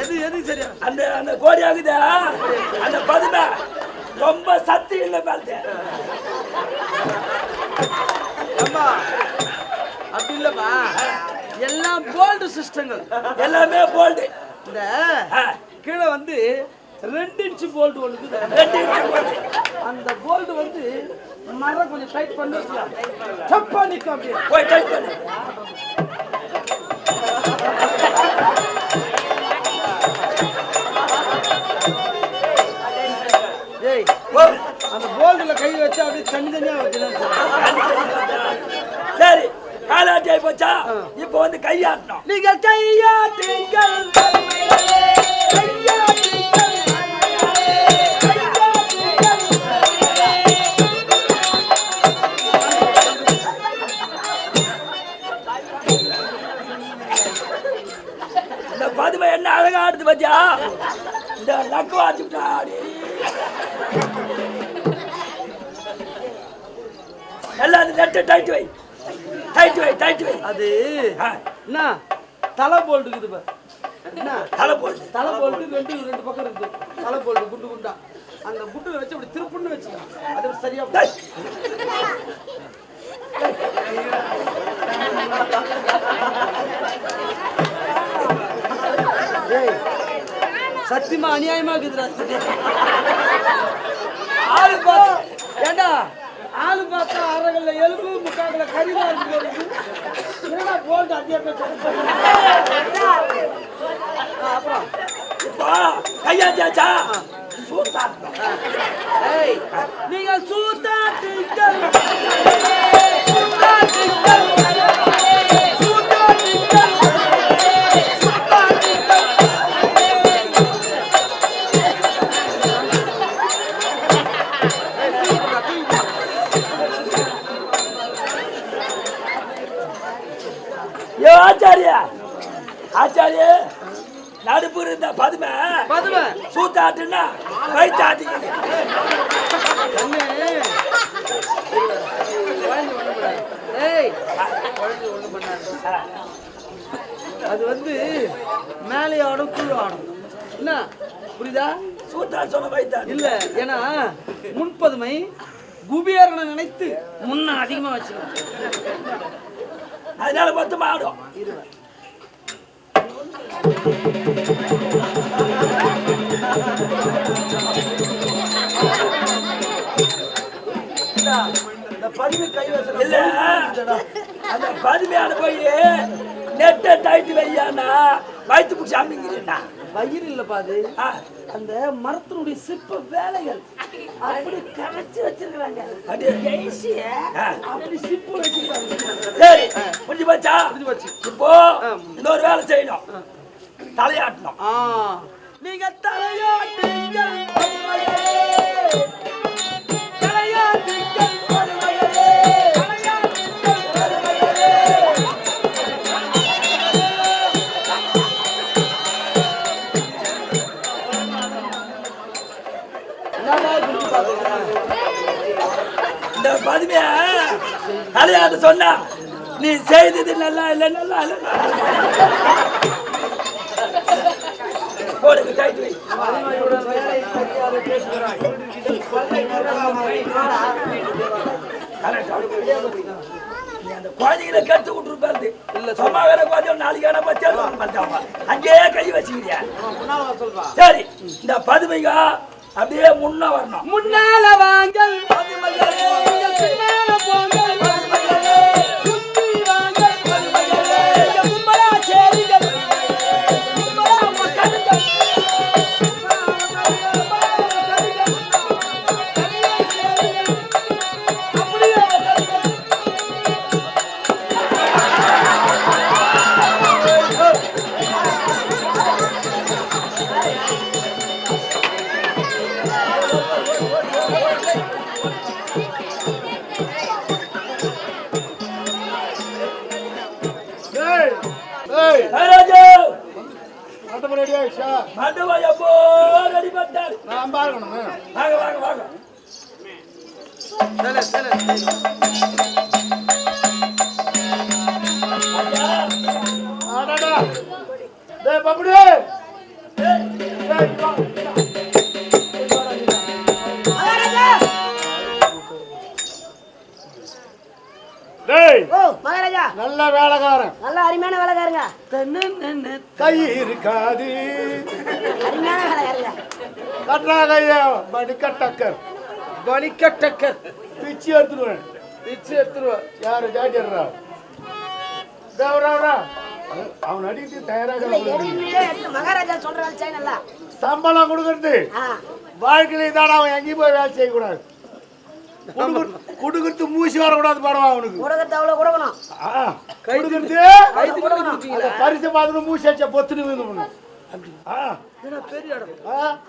எது எது சரியா அந்த அந்த கோடி ஆகுதா? அந்த பதுமை ரொம்ப சத்து இல்லை பாத்து. அம்மா அப்படி இல்லம்மா. எல்லாம் கோல்டு சிஸ்டங்கள். எல்லாமே போல்டு இந்த கீழே வந்து ரெண்டு இன்ச்சு போல்டு ஒன்று. ரெண்டு இன்ச்சு போல்டு அந்த போல்டு வந்து மரம் கொஞ்சம் டைட் பண்ணி. வச்சுக்கலாம் தப்பா நிற்கும் அப்படியே. போய் டைப் பண்ணு. அந்த போல்டுல கை வச்சு அப்படியே தனி தனியா வைக்கணும் சரி காலாட்டி ஆகி போச்சா? இப்போ வந்து கையாட்டணும். நீங்கள் கையாட்டுங்கள். எல்லாரும் நெட்டு டைட் வை. டைட் வை டைட் வை. அது என்ன? தலை போல்டு இருக்குது என்ன? தலை போட்டு தலை போல்டு ரெண்டு ரெண்டு பக்கம் இருக்குது. தலை போல்டு குண்டு குண்டா. அந்த குண்டுல வச்சு அப்படி திருப்புன்னு வச்சுக்கலாம் அது சரியா சத்தியமா அநியாயமா இருக்குதுடா. ஏண்டா? ஆளு பார்த்தா அரைகள்ல எலும்பு முக்காக்கல கறிதான் இருக்கு என்னடா போல்டு பேர் அப்புறம். இப்போ கையாட்டியாச்சா? சூத்தாட்டணும் ஏய் ஒண்ணும் பண்ணாது. அது வந்து மேலே ஆடும் கீழே ஆடும். என்ன? புரியுதா? சூத்தா சொன்ன வயிற்றாட்டி. இல்ல ஏன்னா முன்பதுமை குபேரனை நினைத்து முன்ன அதிகமா வச்சுக்கணும் அதனால பதிவு கைவசம் இல்ல அந்த பதுமையான போய் நெட்டை டைட்டு வையானா வயிற்று பிடிச்சி அமைங்கிறீண்ணா வயிறு இல்லப்பா அது. அந்த மரத்தினுடைய சிற்ப வேலைகள் அப்படி கரைச்சு வச்சிருக்கிறாங்க. அப்படி சிப்பு வச்சிருக்காங்க. சரி முடிஞ்சு போச்சா? புரிஞ்சு போச்சு. இப்போ இன்னொரு வேலை செய்யணும். தலையாட்டணும். நீங்க இந்த சொன்னா நீ செய்தது நல்லா இல்லை நல்லா இல்லை போடுங்க டைட்டு வை அந்த குழந்தைகளை கெடுத்து விட்டுருப்பாரு. இல்ல, சும்மா வேற குழந்தை நாளைக்கு வேணா பச்சை பார்த்தாமா அங்கேயே கை வச்சுக்கிறியா. சரி இந்த பதுமைங்க அப்படியே முன்ன வரணும். முன்னால வாங்கள் ராஜு மண்டபம் ரெடி ஆயிடுச்சா? மண்டபம் எப்போ ரெடி பண்ணிட்டாரு நான் பார்க்கணும் வாங்க வாங்க வாங்க. சரி, சரி. டேய் பப்புடி. டேய் ஓ மகாராஜா. நல்ல வேலைக்காரன். நல்ல அருமையான வேலைக்காரங்க. கை இருக்காது அருமையான வேலைக்காரங்க. கட்டா கையா மணிக்கட்டக்கர் வலிக்கட்டக்கர் பிச்சு எடுத்துருவேன் பிச்சு எடுத்துருவா யாரு ஜாட்டிடுறா தேவரா அவன் அடித்து தயாராக மகாராஜா சொல்ற வேலை செய்யணும்ல சம்பளம் கொடுக்கறது. வாழ்க்கையில தான் அவன் எங்கேயும் போய் வேலை செய்யக்கூடாது. குடுக்குறது மூசி வரக்கூடாது பரவா அவனுக்கு. உலகத்தை அவ்வளோ கொடுக்கணும் கொடுக்குறது? அந்த பரிசு பார்த்துட்டு மூசி வச்ச பொத்துன்னு விழுந்து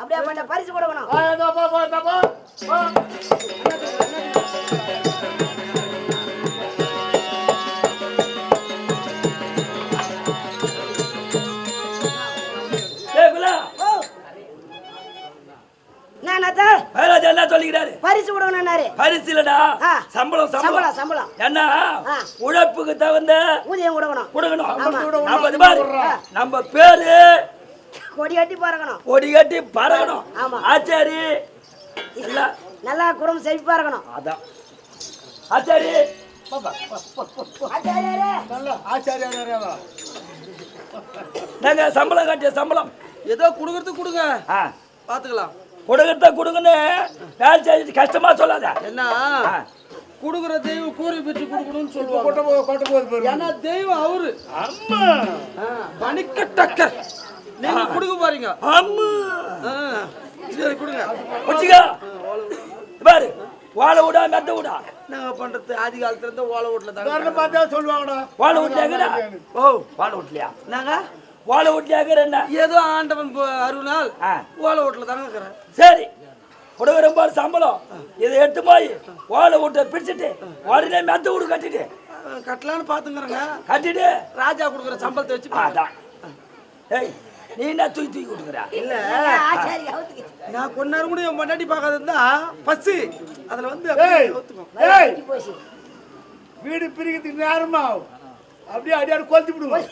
அப்படியே பரிசு கொடுக்கணும். பரிசு கொடுக்கணும்னாரு பரிசு இல்லடா ஆ. சம்பளம் சம்பளம். சம்பளம் என்ன. உழைப்புக்கு தகுந்த ஊதியம் கொடுக்கணும். கொடுக்கணும். நம்ம நம்ம பேரு கொடி கட்டி பறக்கணும். கொடி கட்டி பறக்கணும். ஆமா. ஆச்சாரி. இல்ல. நல்லா குடும்பம் செழிப்பா இருக்கணும். அதான். ஆச்சாரி. நாங்க சம்பளம் கட்டிய சம்பளம்? ஏதோ கொடுக்கறது கொடுங்க. ஆ. பாத்துக்கலாம். கொடுக்கறத கொடுங்கன்னு வேலை செஞ்சு கஷ்டமா சொல்லாத. என்ன. குடுக்குற தெய்வம் கூறி பெற்று கொடுக்கணும்னு சொல்லுவாங்க. ஏன்னா தெய்வம் அவரு. அம்மா. வணிக்கட்டக்கர் நீங்க கொடுக்க பாருங்க அம்மா. சரி கொடுங்க. வச்சுக்கோ. பாரு வாழை விடா. மெத்த விடா. நாங்க பண்றது? ஆதி காலத்துல இருந்து ஓலை வீட்டுல தாங்க பார்த்தா சொல்லுவாங்கடா. வாழை விட்லியாக்குறா ஓ வாழை விட்லியா நாங்க வாழை விட்லியாக்குற என்ன? ஏதோ ஆண்டவன் அருள்நாள் ஆ. ஓலை வீட்டுல தாங்க இருக்கிறேன் சரி. கொடுக்குற பாரு சம்பளம். இதை எடுத்து போய் வாழை விட்ட பிடிச்சிட்டு உடனே மெத்த விடு கட்டிட்டு. கட்டலான்னு பாத்துங்கிறேங்க. கட்டிட்டு. ராஜா கொடுக்குற சம்பளத்தை வச்சு. அதான். ஏய் நீ என்ன தூக்கி தூக்கி கொடுக்குற? இல்ல. நான் கொஞ்ச நேரம் கூட என் பொண்டாட்டி பார்க்காத இருந்தா பஸ் அதுல வந்து வீடு பிரிக்கிறதுக்கு நேரமா ஆகும். அப்படியே அடியாடு கொளுத்தி விடுவோம்.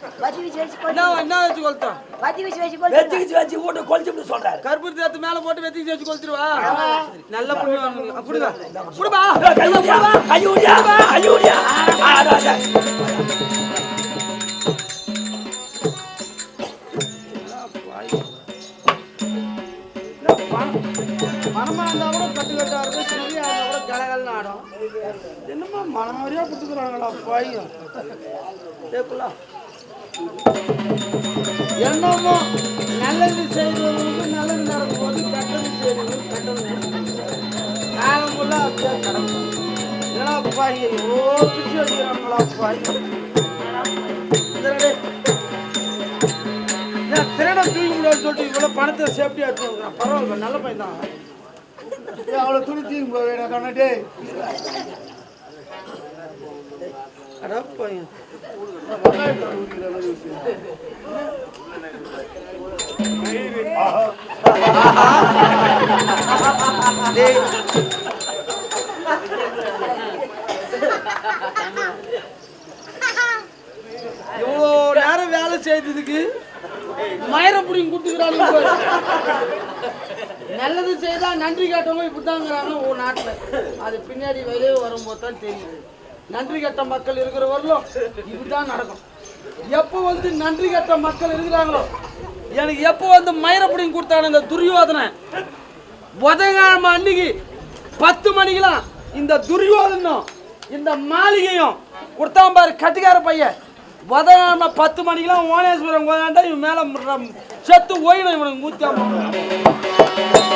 என்ன வச்சு கொளுத்தோம் வத்தி வச்சு வீட்டை கொளுத்தி சொல்றாரு. கருப்பு தேத்து மேல போட்டு வெத்தி வச்சு கொளுத்திடுவா. சரி, நல்ல மனமா இருந்தா கூட கட்டு கட்டா இருக்கும். இருந்தா கூட கலகலன்னு ஆடும். என்னமா மனம் மாதிரியா கொடுத்துக்கிறாங்களா பையன் கேட்கல என்னமோ நல்லது செய்தவங்களுக்கு நல்லது நடக்கும் போது கெட்டது செய்தவங்களுக்கு கெட்டது நடக்கும். காலம் கூட அப்படியே கிடக்கும். என்னடா ஓ பிச்சு அடிக்கிறாங்களா திருட தூக்கி முடியாது சொல்லிட்டு இவ்வளவு பணத்தை சேஃப்டியா பரவாயில்ல நல்ல பையன் தான். அவ்வளவு துணி தீங்க போவேடா கண்ணாடி. பையன் டேய். இவ்வளோ நேரம் வேலை செய்ததுக்கு மயிரம் புடிங்க கொடுத்துக்கிறாங்க நல்லது செய்தா நன்றி கேட்டவங்க இப்படிதாங்கிறாங்க ஓ நாட்டில். அது பின்னாடி வெளியே வரும்போது தான் தெரியுது. நன்றி கட்ட மக்கள் இருக்கிற வரலும் இதுதான் நடக்கும். எப்போ வந்து நன்றி கட்ட மக்கள் இருக்கிறாங்களோ? எனக்கு எப்போ வந்து மயிரப்படிங்க கொடுத்தாங்க இந்த துரியோதனை? புதன்கிழமை அன்னைக்கு பத்து மணிக்கெல்லாம் இந்த துரியோதனும் இந்த மாளிகையும் கொடுத்தான் பாரு கட்டிக்கார பையன். புதன்கிழமை பத்து மணிக்கெல்லாம் ஓனேஸ்வரம் கோதாண்டா இவன் மேலே செத்து ஓயிடும் இவனுக்கு ஊத்தாம